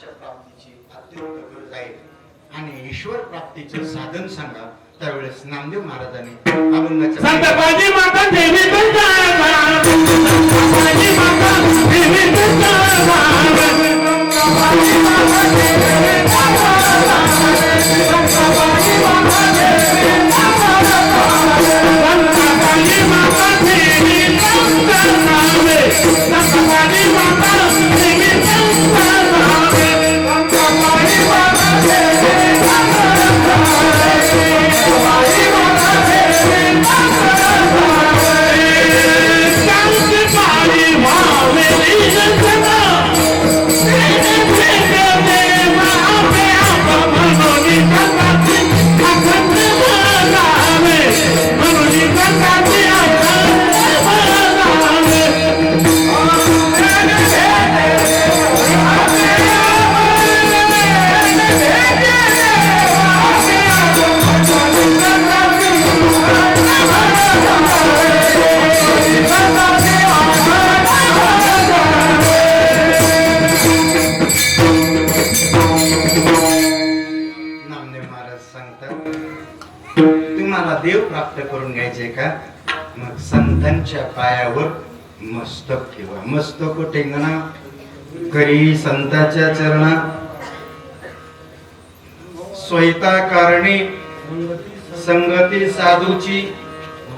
ईश्वराच्या प्राप्तीची अत्यंत गरज आहे आणि ईश्वर प्राप्तीचं साधन सांगा. त्यावेळेस नामदेव महाराजांनी अभंगाच्या Believe सांगतात तुम्हाला देव प्राप्त करून घ्यायचे का? मग संतांच्या पायावर मस्तक ठेवा. मस्तक टेंगणा करी संताच्या चरणा स्वयता कारणे संगती साधूची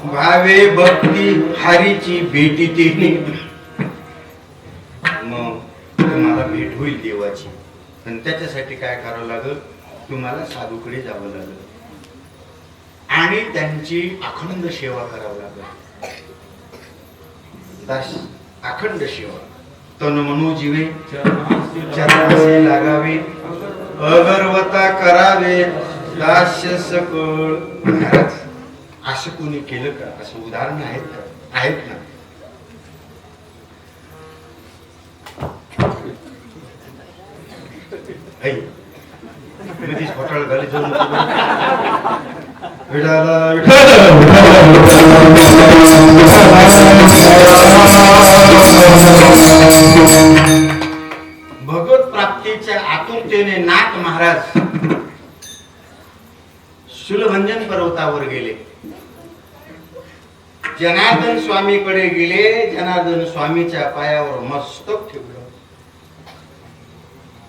भावे भक्ती हरीची भेटी तिने. मग तुम्हाला भेट होईल देवाची. पण त्याच्यासाठी काय करावं लागल? तुम्हाला साधूकडे जावं लागल. आणि त्यांची अखंड सेवा करावं लागल. दास अखंड सेवा. तन मनो जीवे चरणासे लागावे. अगरवता करावे. दास्य सकळ. महाराज असं कोणी केलं का? असं उदाहरण आहेत का? आहेत ना? ऐ बरं. विठाला भगवत प्राप्तीच्या आतुरतेने नाथ महाराज शुलभंजन पर्वतावर गेले. जनार्दन स्वामीकडे गेले जनार्दन स्वामीच्या पायावर मस्तक ठेवलं.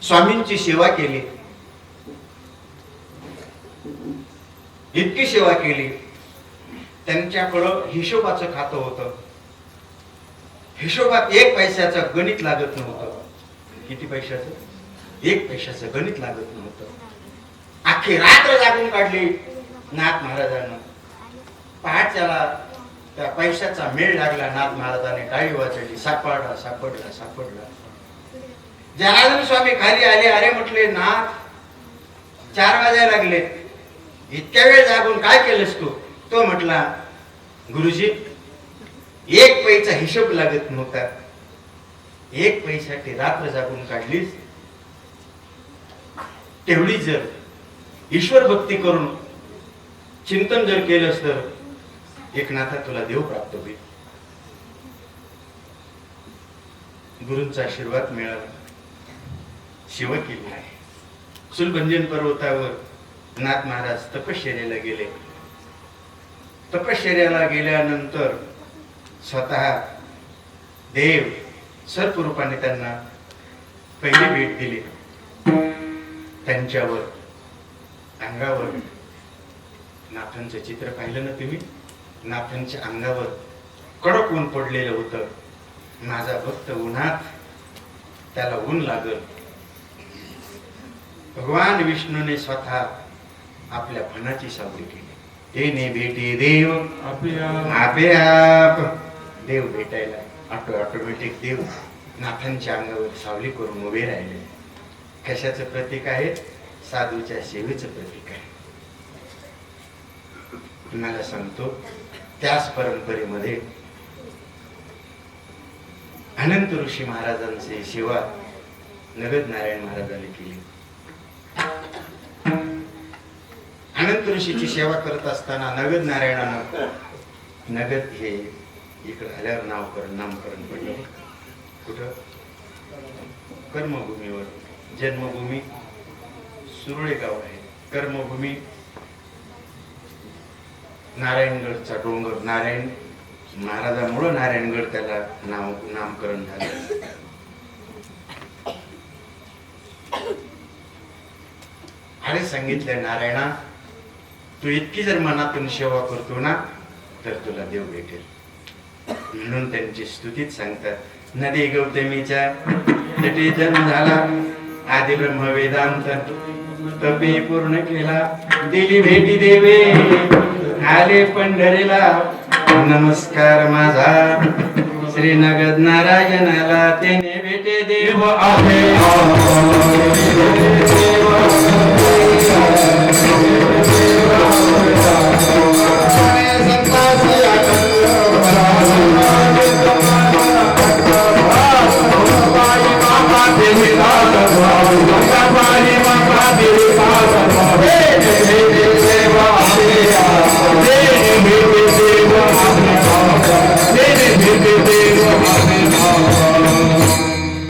स्वामींची सेवा केली. इतकी सेवा केली त्यांच्याकडं हिशोबाचं खातं होतं. हिशोबात एक पैशाचं गणित लागत नव्हतं. किती पैशाचं? एक पैशाचं गणित लागत नव्हतं. अख्खी रात्र जागून काढली नाथ महाराजांना. पहाटच्याला त्या पैशाचा मेळ लागला नाथ महाराजाने गाडी वाजवली सापडला सापडला सापडला. जनार्दन स्वामी खाली आले अरे म्हटले नाथ चार वाजायला लागले. इतक्या वेळ जागून काय केलंस तू? तो म्हटला गुरुजी एक पैसा हिशोब लागत नव्हता. एक पैसाठी रात्र जागून काढलीस. तेवढी जर ईश्वर भक्ती करून चिंतन जर केलंस तर एक नाथा तुला देव प्राप्त होईल. गुरूंचा आशीर्वाद मिळाला. शिव केली आहे. सुलभंजन पर्वतावर नाथ महाराज तपश्चर्याला गेले. तपश्चर्याला गेल्यानंतर स्वतः देव सर्परूपाने त्यांना पहिली भेट दिली. त्यांच्यावर अंगावर नाथांचं चित्र पाहिलं ना तुम्ही? नाथांच्या अंगावर कडक ऊन पडलेलं होतं. माझा भक्त उन्हात त्याला ऊन लागल. भगवान विष्णूने स्वतः आपल्या फणाची सावली केली. तेने भेटे देव. आपे आप. देव भेटायला ऑटो ऑटोमॅटिक देव नाथांच्या अंगावर सावली करून उभे राहिले. कशाचं प्रतीक आहे? साधूच्या सेवेचं प्रतीक आहे. तुम्हाला सांगतो त्याच परंपरेमध्ये अनंत ऋषी महाराजांची सेवा नगद नारायण महाराजांनी केली. अनंत ऋषीची सेवा करत असताना नगद नारायणानं नगद हे इकडे आल्यावर नावकरण नामकरण पडलं. कुठं? कर्मभूमीवर. जन्मभूमी सुरळे गाव आहे. कर्मभूमी नारायणगडचा डोंगर. नारायण महाराजामुळं नारायणगड त्याला नाव नामकरण झालं. अरे सांगितलं नारायणा तू इतकी जर मनातून सेवा करतो ना तर तुला देव भेटेल. म्हणून त्यांची स्तुतीच सांगतात. नदी गौतमीच्या तटी जन्म झाला. आदि ब्रह्म वेदांत तपे पूर्ण केला. दिली भेटी देवे. आले पंढरीला. नमस्कार माझा. श्री नगद नारायणाला त्याने भेटे देव देव आहे.